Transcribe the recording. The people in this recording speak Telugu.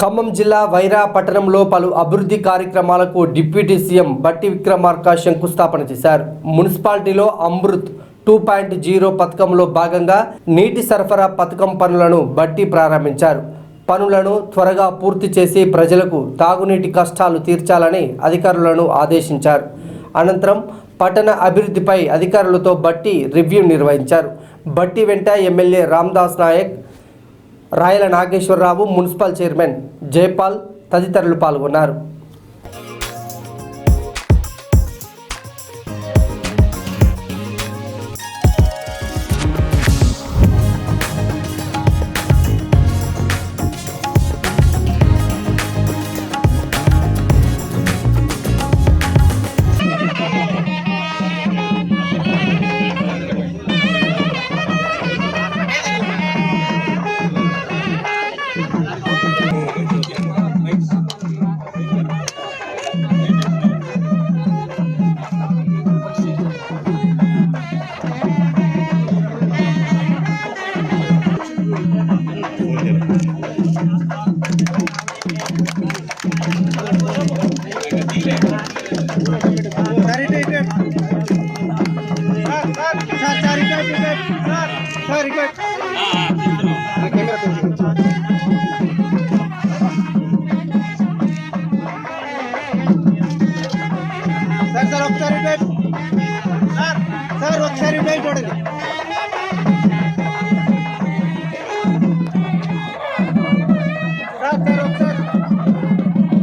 ఖమ్మం జిల్లా వైరా పట్టణంలో పలు అభివృద్ధి కార్యక్రమాలకు డిప్యూటీ సీఎం బట్టి విక్రమార్క శంకుస్థాపన చేశారు. మున్సిపాలిటీలో అమృత్ టూ పాయింట్ జీరో పథకంలో భాగంగా నీటి సరఫరా పథకం పనులను బట్టి ప్రారంభించారు. పనులను త్వరగా పూర్తి చేసి ప్రజలకు తాగునీటి కష్టాలు తీర్చాలని అధికారులను ఆదేశించారు. అనంతరం పట్టణ అభివృద్ధిపై అధికారులతో బట్టి రివ్యూ నిర్వహించారు. బట్టి వెంట MLA Ramdas Nayak Rayala Nageswararao municipal chairman Jayapal తదితరులు పాల్గొన్నారు. ಸರ್ ರೊಕ್ಕ ಸರಿ ಬೈಟ್ ಹೊಡಲಿ